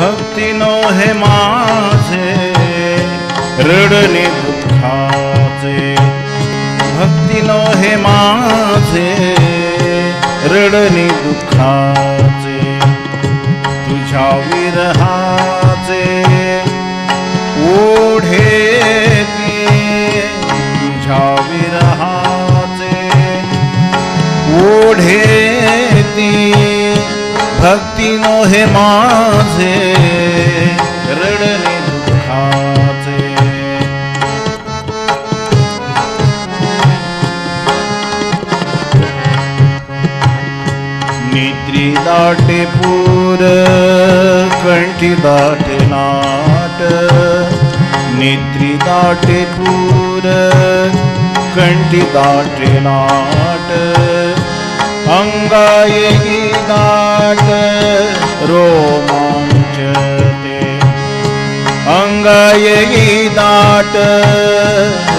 भक्तीनो हे माझे रडणे दुःखाचे। भक्तीनो हे माझे रडणे दुःखाचे। तुझ्या विरहाचे ओढे तुझ्या विरहाचे ओढे ભક્તિનો હે માઝે રડને દુખાચે નિદ્રી દાટે પૂર કંઠી દાટે નાટ નિદ્રી દાટે પૂર કંઠી દાટે નાટ અંગાયે ਦਾਤ ਰੋਮਾਂਚ ਤੇ। ਅੰਗਯੀ ਦਾਤ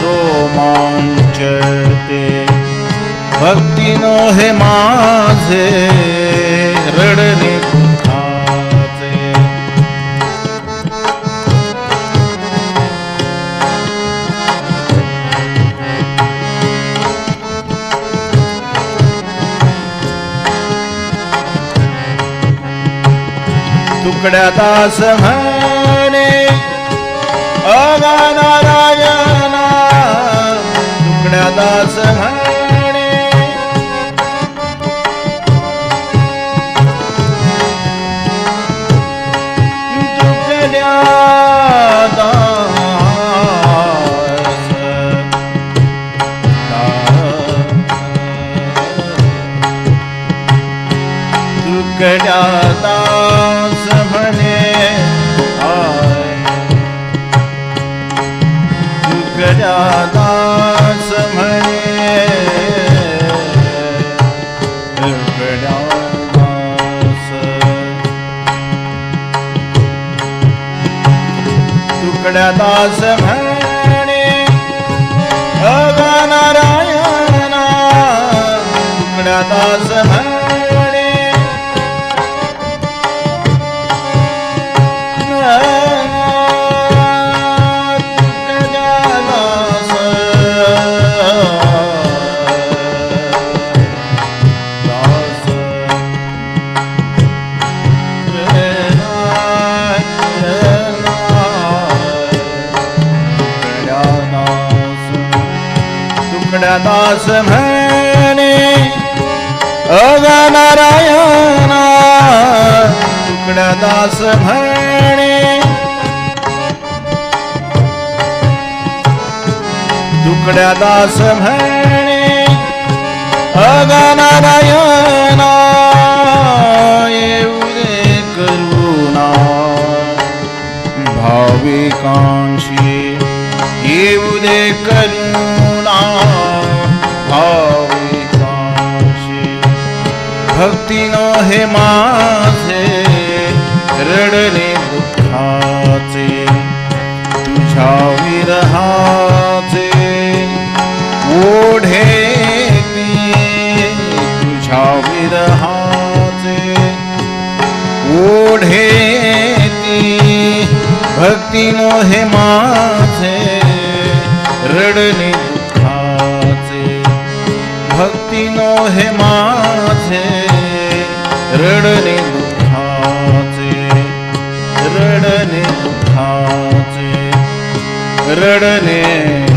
ਰੋਮਾਂਚ ਤੇ। ਭਗਤੀ ਨੋ ਹੈ ਮਾਝੇ तुकड्या दास म्हणे अगा नारायणा तुकड्या दास म्हणे तुकड्या दास तुकड्या तुकड्या दास म्हणे तुकड्या दास तुकड्या दास म्हणे अगा नारायणा तुकड्या दास म्हणे अग नारायणा तुकड्या दास म्हणे. तुकड्या दास म्हणे अग नारायणा येऊ दे करुणा. भाविकांशी येऊ दे करुणा. भक्तीनो हे माझे रडणे दुःखाचे तुझ्या विरहाचे ओढे तुझ्या विरहाचे ओढे भक्तीनो हे माझे रडणे दुःखाचे. भक्तीनो हे माझे रडणे दुःखाचे रडणे दुःखाचे रडणे